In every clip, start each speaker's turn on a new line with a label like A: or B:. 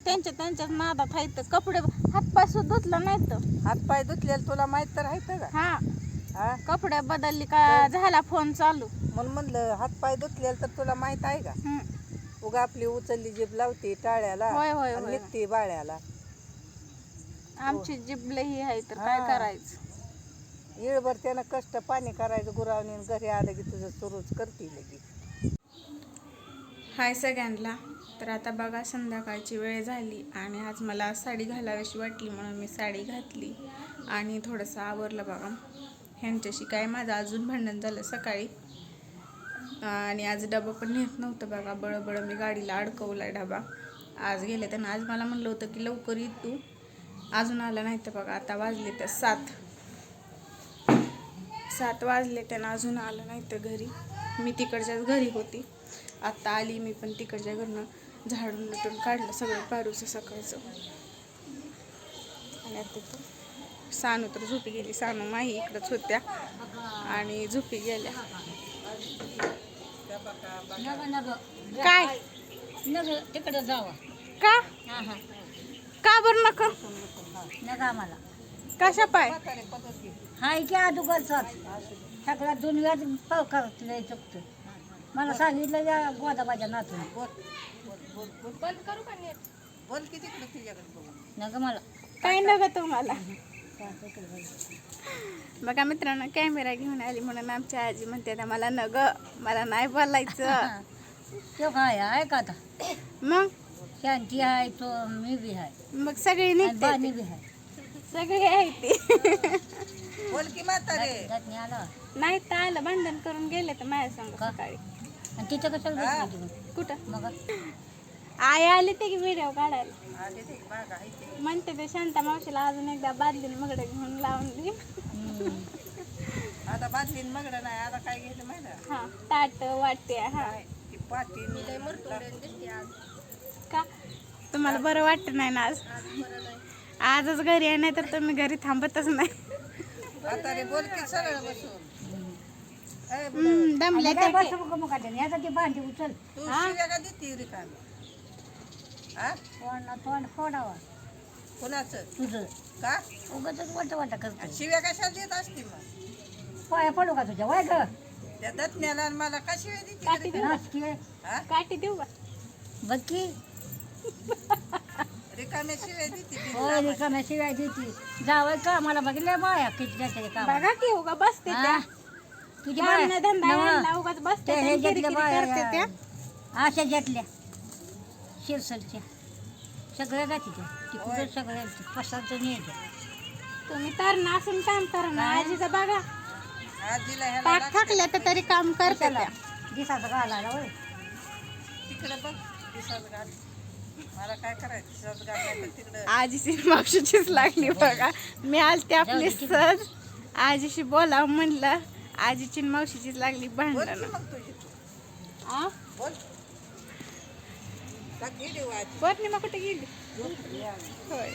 A: त्यांच्या त्यांच्याच नादात आहेत. कपडे हातपाय सुद्धा धुतला नाही तर
B: हातपाय धुतलेलं तुला माहीत तर आहे का?
A: हा.
B: हा?
A: कपडे बदलली का झाला फोन चालू.
B: म्हणून म्हणलं हातपाय धुतलेलं तर तुला माहीत आहे का?
A: हम्म.
B: उगा आपली उचलली जीभ लावते टाळ्याला
A: होय, होय,
B: आणि
A: होय.
B: निघते बाळ्याला.
A: आमची जिबले ही आहे तर काय
B: हा.
A: करायचं?
B: येळभर त्यानं कष्ट पाणी करायचं गुरावणी घरी आलं की तुझं सुरूच करते लगी
A: हाय सगळ्यांना. तर आता बघा संध्याकाळची वेळ झाली आणि आज मला साडी घालावीशी वाटली म्हणून मी साडी घातली. आणि थोडंसं आवरलं बघा. ह्यांच्याशी काय माझं अजून भांडण झालं सकाळी. आणि आज डबा पण नेत नव्हतं बघा. बळबळ मी गाडीला अडकवला डबा. आज गेले त्यांना आज मला म्हणलं होतं की लवकर ये तू. अजून आला नाही तर बघा आता वाजले तर सात. सात वाजले त्यांना अजून आलं नाही तर घरी. मी तिकडच्याच घरी होती. आत्ता आली मी पण तिकडच्या घरनं. झाडून लुटून काढलं सगळं पारूचं सकाळचं. आणि आता तो सानू तर झोपी गेली. सानू माही इकडंच होत्या आणि झोपी गेल्या. काय?
C: तिकडं जावा
A: का? का बरं नका?
C: नग आम्हाला
A: कशा पाय?
C: हाय की अदुगरचाच सगळ्या दुनियात करत नाही चुकतो. मला सांगितलं या गोदाबाच्या नातून.
B: बोल की तिकडे तुझ्याकडे बघून
C: नग मला.
A: काय नका तुम्हाला? बघा मित्रांनो कॅमेरा घेऊन आली म्हणून आमच्या आजी म्हणते "आता मला नग मला नाही बोलायचं.
C: तो काय आहे का आता?
A: मग?
C: शांती आहे तो मी बी आहे.
A: मग सगळे
C: आणि बाणी बी आहे.
A: सगळे आहे ते.
B: बोल की म्हातारे.
C: त्यातनी आला.
A: नाही तर आलं भांडण करून गेले तर माझ्या संग
C: का?
A: सकाळी.
C: आणि तिथं कशाला बसली तुम्ही
A: कुठं?
C: मग?
A: आई आली ते की व्हिडिओ काढायला? म्हणते ते शांता मावशीला अजून एकदा बादलीन मगडे घेऊन लावून दे.
B: आता बादलीन मगड नाही आता काय घ्यायचं माहिती आहे?
A: हा ताट वाटते हा.
B: ती पाटील
A: का? तुम्हाला बरं वाटत नाही ना आज? आजच घरी आहे नाही तर तुम्ही घरी थांबतच नाही.
B: म्हातारे बोल की सरळ बसून. ए,
A: हम्म, दमल्या
C: आणि काय
A: त्या
C: बसू नको मग आता याचा ती भांडी उचल.
B: तू शिव्या का देते रिकामी. हा?
C: तोंड तोंड फोडावा.
B: कुणाचं?
C: तुझं.
B: का?
C: उगतच वाट वाटा करतो
B: शिव्या कशाला देत असते मग?
C: पाया पडू का तुझ्या? वाय ग.
B: त्या दत्न्याला आणि मला का शिव्या देते
A: काठी देऊ का?
C: नाचकी
B: हा?
A: काठी देऊ का?
C: बघ की.
B: रिकाम्या शिव्या देते
C: हो रिकाम्या शिवाय देते. जावं का? मला बघितलं बाया किती काम
A: बघा की उगा बसते त्या.
C: तुझी
A: काम धंदा
C: नवं.
A: उगाच बसते
C: हे
A: किरकिरी
C: घेतल्या बाया
A: करते त्या.
C: अशा घेतल्या शिरसलच्या सगळ्या जाती त्या तिकडं सगळ्या पसारचं नाही
A: तुम्ही तर असून काम करा ना आजीचा बघा.
B: आजीला ह्याला
A: पाठ थकल्या तर तरी काम करते त्या
C: दिसाचं घालायला होय.
B: तिकडे बघ दिसाच घाल. मला काय करायचं? दिसाच घाल तिकडे.
A: आजीची मावशीचीच लागली बघा. मी आलते आपली सहज. आजीशी बोलावं म्हणलं. आजीची आणि मावशीचीच लागली
B: बोल
A: भांडण
B: मग तुझी तू. बोल.
A: पौर्णिमा कुठे गेली? होय.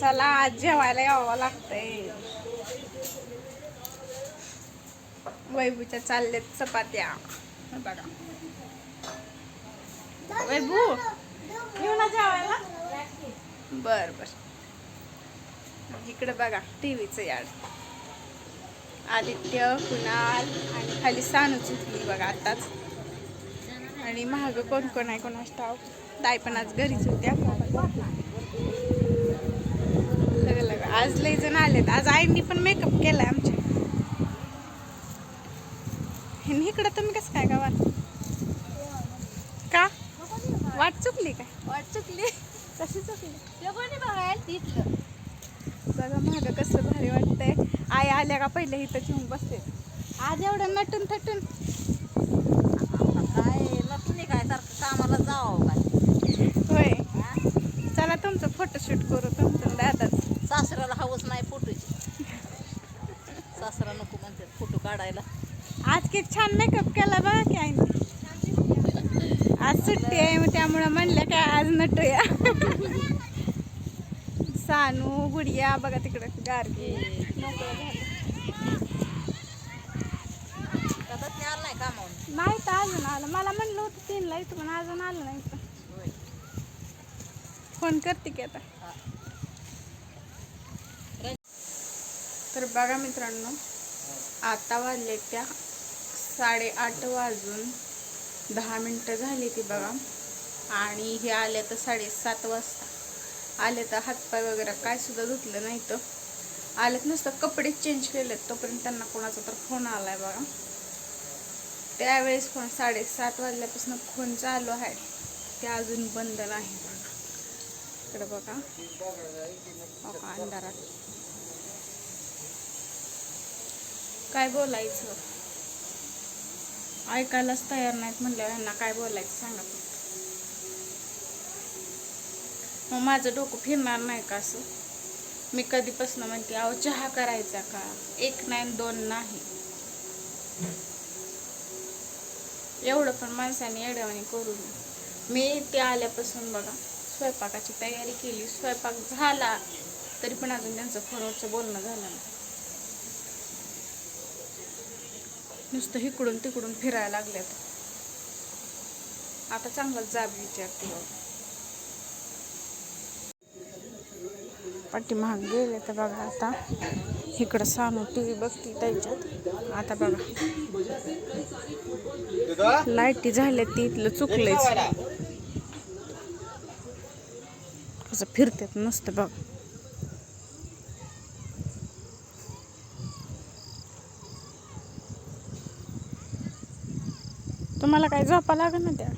A: चला आज जेवायला यावं लागतंय. वैभूच्या चाललेत चपात्या. बघा. वैभू येऊ ना जेवायला. बर बर. इकडे बघा टीव्हीचं याड. आदित्य कुणाल आणि खाली सानूच चुकली बघा आताच. आणि महाग कोण कोण आहे कोणास ठाव ताई पण आज घरीच होत्या. लग लग आज लई जण आलेत. आज आईंनी पण मेकअप केलाय आमच्या. इकडं तुम्ही कसं काय गावात? का? वाट चुकली काय? वाट चुकली. कशी चुकली? बघायला बघा महाग कसं भारी वाटतंय. आई आल्या का पहिले इथं घेऊन बसते. आज एवढं नटून थटून
C: सारखं कामाला जावं काय
A: होय. चला तुमचं फोटोशूट करू तुमचं दादाच.
C: सासऱ्याला हवंच नाही फोटोची सासरा नको म्हणते फोटो काढायला.
A: आज किती छान मेकअप केला बघा की आईने. आज सुट्टी आहे त्यामुळं म्हणलं काय आज नटूया. सानू गुडिया बघा तिकडं गारगी. मोकळं झालं.
C: नाही
A: तर अजून आलं. मला म्हणलं होतं तीनला इथं पण अजून आलं नाही
B: तर
A: फोन करते की आता. तर बघा मित्रांनो आता वाजले त्या साडेआठ वाजून दहा मिनटं झाली ती बघा. आणि हे आले तर साडेसात वाजता. आले तर हातपाय वगैरे काय सुद्धा धुतलं नाही तर आलेत नुसतं कपडे चेंज केलेत तोपर्यंत त्यांना कोणाचा तर फोन आला आहे बघा. त्यावेळेस पण साडेसात वाजल्यापासून खून चालू आहे. ते अजून बंद नाही. इकडे बघा. बघा अंधारात. काय बोलायचं? ऐकायलाच तयार नाहीत म्हणल्यावर यांना काय बोलायचं सांगा. मग माझं डोकं फिरणार नाही का असं? मी कधीपासून म्हणते अहो चहा करायचा का? एक नाही दोन नाही. एवढं पण माणसाने येड्यावानी करू नये. मी ते आल्यापासून बघा स्वयंपाकाची तयारी केली. स्वयंपाक झाला तरी पण अजून त्यांचं फोनवरचं बोलणं झालं नाही. नुसतं इकडून तिकडून फिरायला लागल्यात. आता चांगलाच जाब विचारते पाठी महाग गेले तर बघा आता. इकडं सानू टी व्ही बघते त्याच्यात. आता बघा. लाईटी झाल्या ती इथलं चुकलंच कसं फिरतात नुसतं बघ. तुम्हाला काय झोपा लागत ना त्या?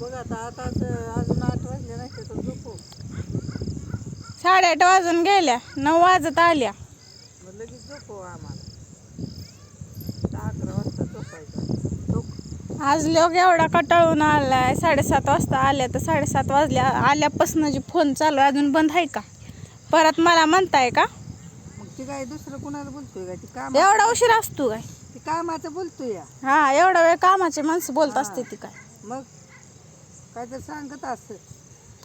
B: बघ आता आता अजून आठ वाजले नाही तर झोपू.
A: साडेआठ वाजून गेल्या नऊ वाजत आल्या
B: मग लगेच झोपू आम्हाला दहा अकरा वाजता झोपायचं झोप
A: आज लोक एवढा कटाळून आलाय. साडेसात वाजता आल्या तर साडेसात वाजल्या आल्यापासून जी फोन चालू आहे, अजून बंद आहे का? परत मला म्हणताय का?
B: मग ती काय दुसरं कुणाला बोलतोय का? ती काम
A: एवढा उशीर असतो काय?
B: ती कामाचं बोलतोय या.
A: हा एवढा वेळ कामाचे माणसं बोलत असते ती काय?
B: मग काय तर सांगत असेल.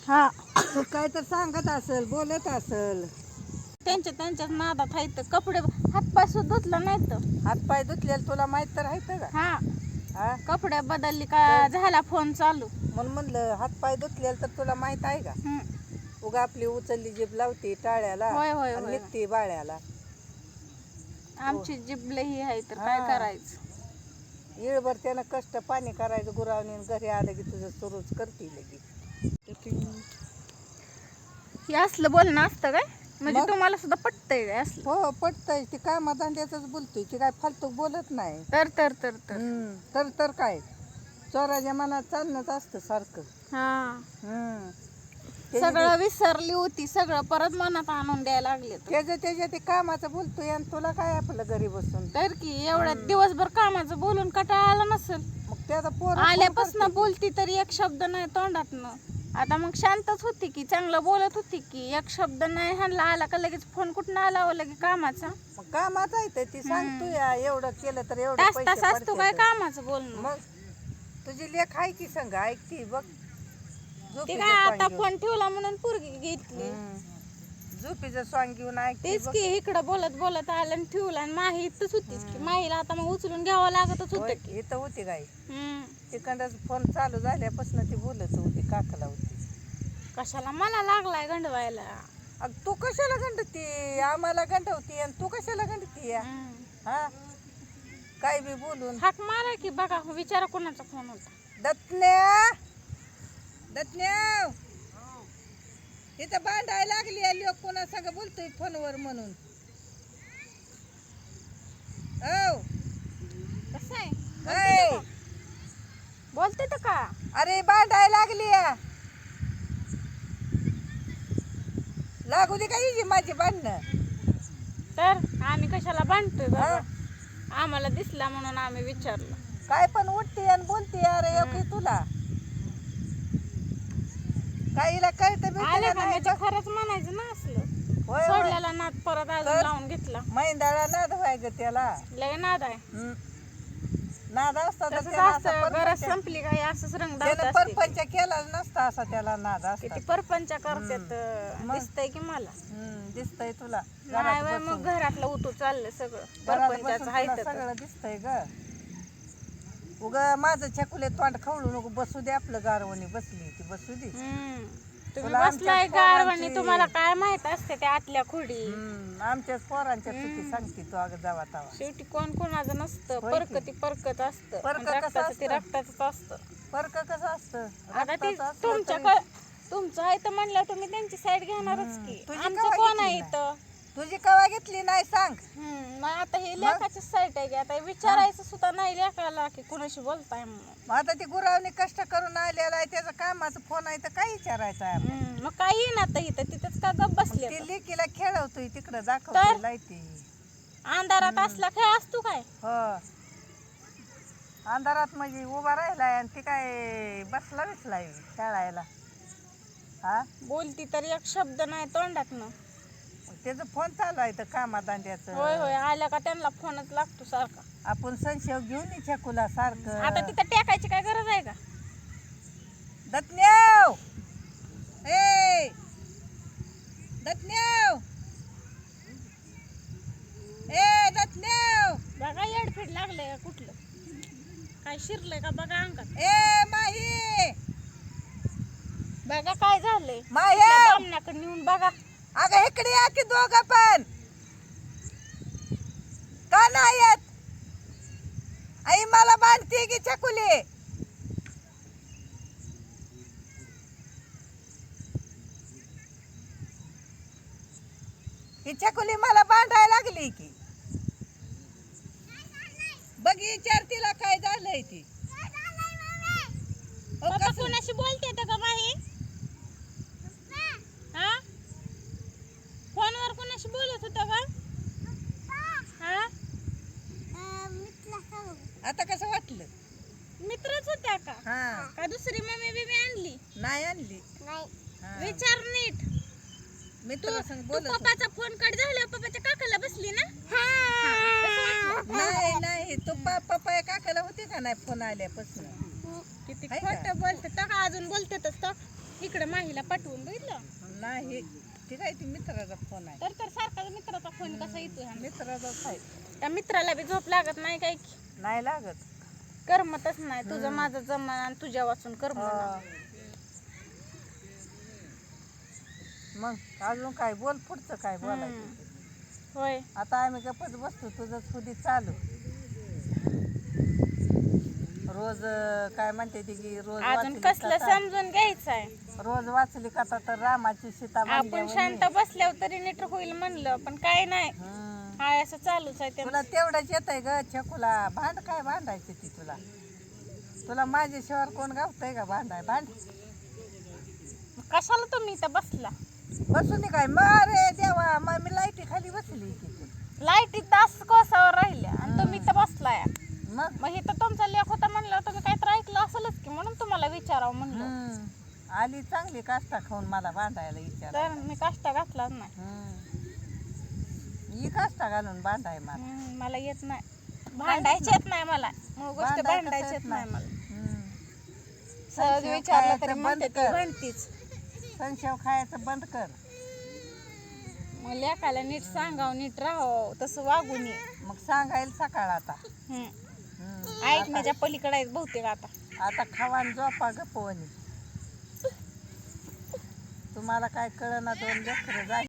A: हा.
B: काय तर सांगत असेल बोलत असेल.
A: त्यांच्या त्यांच्याच नादात आहेत कपडे हातपाय सुद्धा धुतलं नाही तर.
B: हातपाय धुतलेलं तुला माहीत तर आहे का?
A: हा.
B: हा?
A: कपडे बदलली का झाला फोन चालू?
B: म्हणून म्हणलं हातपाय धुतलेलं तर तुला माहीत आहे का?
A: हम्म.
B: उगा आपली उचलली जीभ लावते टाळ्याला
A: होय, होय,
B: आणि
A: होय.
B: निघते बाळ्याला.
A: आमची जिबले ही आहे तर काय
B: हा.
A: करायचं?
B: येळभर त्यानं कष्ट पाणी करायचं गुरावणी आणि घरी आलं की तुझं सुरूच करते लगी
A: हे असलं बोलणं असतं काय? म्हणजे
B: मग?
A: तुम्हाला सुद्धा पटतंय काय असलं?
B: हो पटतंय. ती कामाधंद्याच बोलतोय. ती काय फालतू बोलत नाही.
A: तर तर तर तर.
B: हम्म, तर तर काय? चोराच्या मनात चालणंच असतं सारखं.
A: हा.
B: हम्म. त्याची
A: सगळं विसरली होती. सगळं परत मनात आणून द्यायला लागले.
B: त्याच्या त्याच्या ते कामाचं बोलतोय आणि तुला काय आपलं घरी बसून?
A: तर की एवढ्या दिवसभर कामाचं बोलून कटाळा आला नसेल?
B: मग त्याचा पोर
A: आल्यापासून बोलती तरी एक शब्द नाही तोंडातनं. आता मग शांतच होती की चांगलं बोलत होती की एक शब्द नाही ह्यांना आला का लगेच फोन कुठं आला हो लगे कामाचा?
B: मग कामाच आहे ते ती सांगतोय या, एवढं केलं तर एवढं
A: तास
B: पैसे
A: तास असतो काय. कामाचं बोलणं?
B: मग तुझी लेख आहे की संग? ऐकती बघ.
A: ते काय आता. फोन ठेवला म्हणून पोरगी घेतली.
B: झोपीचं सॉंग घेऊन ऐकते
A: तेच की इकडं बोलत बोलत आलं आणि ठेवलं आणि माही इथंच होतीच की. माहीला आता मग उचलून घ्यावं लागतच होतं की.
B: इथं होती गाई.
A: हम्म.
B: तिकडंच फोन चालू झाल्यापासून ती बोलत होती काकाला होती.
A: कशाला मला लागलाय गंडवायला?
B: अग तू कशाला गंडती? आम्हाला गंडवती आणि तू कशाला गंडती. हा? काय बी बोलून.
A: हाक मारा की बघा विचारा कोणाचा फोन होता.
B: दत्न्या! दत्न्या! इथं भांडायला लागली आहे लोक कोणा संग बोलतोय फोनवर म्हणून. औ
A: कसं आहे? बोलते तर का?
B: अरे भांडायला लागली आहे. लागू दे का हिची माझी भांडणं.
A: तर आम्ही कशाला बांधतोय? बाबा? आम्हाला दिसला म्हणून आम्ही विचारलं.
B: काय पण उठते आणि बोलते अरे योग्य तुला. काहीला कळतं
A: आलं का
B: नाही
A: म्हणजे खरंच म्हणायचं ना असलं.
B: होय होय.
A: सोडलेला नाद परत अजून
B: तर?
A: लावून घेतला.
B: मैंदाळा नाद व्हाय ग त्याला.
A: लय नाद आहे.
B: हम्म. नाद असता तर
A: तसंच
B: त्याला असा
A: असतं गरज
B: परपंच-
A: संपली काय असंच रंग दावत असते
B: परपंच केला नसता असा त्याला नाद असता.
A: किती परपंच करतात
B: मग?
A: दिसतंय की मला.
B: हम्म, दिसतंय तुला.
A: नाही
B: घरात
A: बाई,
B: बसून.
A: मग घरातलं उतू चाललंय सगळं.
B: घरात
A: परपंचाचं
B: बसून
A: आहे
B: तुला. सगळं दिसतंय ग. उग माझं छकुले तोंड खवळू नको. बसू दे आपलं गारवणी. बसली ती बसू दे.
A: तुम्ही
B: तुला आमच्या
A: बसलाय गारवानी
B: पोरांची-
A: तुम्हाला काय माहीत असते त्या आतल्या खोडी?
B: हम्म, आमच्याच पोरांच्या चुकी सांगते तू अगं जावा तावा.
A: शेवटी कोण कोणाचं नसतं
B: होय
A: परक. ती परकच असतं.
B: परक
A: आणि
B: कसं
A: रक्ताचं ते
B: असतं?
A: रक्ताचंच असतं.
B: फरक कसं असतं?
A: आता ते
B: रक्ताचं असलं
A: तुमच्या
B: तरी-
A: क- तुमचं आहे तर म्हणलं तुम्ही त्यांची साईड घेणारच की.
B: तुझी
A: आमचं कोण आहे? इथं?
B: तुझी कवा घेतली नाही सांग.
A: हम्म, मग आता हे लेखाची साईट आहे की आता विचारायचं सुद्धा नाही लेखाला की कुणाशी बोलताय म्हणून.
B: मग आता ती गुरावणी कष्ट करून आलेला आहे त्याचं कामाचं फोन आहे तर काय विचारायचं आहे आपण?
A: हम्म, मग काही ना तर इथं तिथंच का गप बसले
B: ती लेकीला खेळवतोय तिकडं
A: तर?
B: दाखवतोय
A: अंधारात असला खेळ असतो काय?
B: हो. अंधारात म्हणजे उभा राहिलाय आणि ती काय बसला बिसलाय खेळायला. हा?
A: बोलती तर एक शब्द नाही तोंडात ना
B: त्याचं फोन चालू आहे तर
A: होय
B: कामादांड्याचं
A: होय आल्या का त्यांना फोनच लागतो सारखा.
B: आपण संशय घेऊन ये छकुला
A: आता
B: सारखं
A: तिथं टेकायची काय गरज आहे का?
B: दत्न्याव! ए! दत्न्याव! ए दत्न्याव!
A: बघा येडफीड लागलंय का कुठलं? काय शिरलंय का बघा अंगात.
B: ए माही!
A: बघा काय झालंय.
B: माही!
A: बामणाकडे नेऊन बघा.
B: अगं इकडे या की दोघं पण. का नाही येत? आई मला बांधते की छकुली ही छकुली मला बांधायला लागली की. बघ विचार तिला काय झालंय ती. हो,
A: कोणाशी बोलते तर का माही हा फोनवर कोणाशी बोलत होता का हा
B: आता कसं वाटलं
A: मित्रच होत्या का
B: हा
A: का दुसरी मम्मी बिबी आणली
B: नाही आणली हा.
A: विचार नीट
B: मित्र संग
A: तू
B: बोलत होते.
A: पप्पाचा फोन कट झाला पप्पाच्या काकाला बसली ना?
B: नाही नाही तू पप्पा काकाला होते का नाही फोन आल्यापासून?
A: किती
B: आहे का?
A: खोटं बोलते का अजून बोलते तर इकडे माहीला पाठवून बघितलं.
B: नाही ते काय ती मित्राचा फोन आहे.
A: तर तर सारखा मित्राचा फोन कसा येतोय हा?
B: मित्राचाच आहे.
A: त्या मित्राला बी झोप लागत नाही काय की?
B: नाही लागत.
A: करमतच नाही. तुझं माझं जमन आणि तुझ्या वाचून करम
B: हा. मग अजून काय बोल पुढचं काय बोलायचं?
A: होय.
B: आता आम्ही गप्पच बसतो तुझं सुधी चालू. रोज अं, काय म्हणते ती की रोज
A: अजून
B: वाचली
A: कसलं
B: कथा.
A: समजून घ्यायचंय?
B: रोज वाचली कथा तर रामाची सीता
A: आपण शांत बसल्यावर तरी नीट होईल म्हणलं पण काय नाही. असं चालूच आहे
B: तुला
A: त्यांचं.
B: तेवढंच येत आहे ग छकुला. भांड काय भांडायची ती तुला? तुला माझ्याशिवाय कोण गावतंय का भांडाय भांड?
A: कशाला तुम्ही इथं बसला?
B: बसून काय? मारे देवा मग मी लाईटी खाली बसली की. तू.
A: लाईटीत दास कोसावर राहिल्या आणि तुम्ही इथं बसलाय.
B: मग?
A: मग इथं तुमचा लेख होता म्हणलं तुम्ही काहीतरी ऐकलं असेलच की म्हणून तुम्हाला विचारावं म्हणलं.
B: हम्म. आली चांगली काष्टा खाऊन मला भांडायला विचार
A: तर मी काष्टा घातलाच नाही.
B: ही काष्टा घालून भांडाय मला.
A: हम्म, मला येत नाही. भांडायचे येत नाही मला. गोष्ट
B: भांडायचं
A: भांडायची
B: येत
A: नाही मला.
B: हम्म.
A: सहज विचारलं तरी म्हणते ती. भांडतीच
B: संशय खायचं बंद कर
A: मग लेकाला नीट सांगावं नीट राहावं तसं वागून ये
B: मग सांगायला सकाळ आता
A: हम्म.
B: हम्म.
A: ऐकण्याच्या पलीकडे आहेत बहुतेक आता
B: आता खावान झोपा गपवणी तुम्हाला काय कळना दोन लेकरं जाय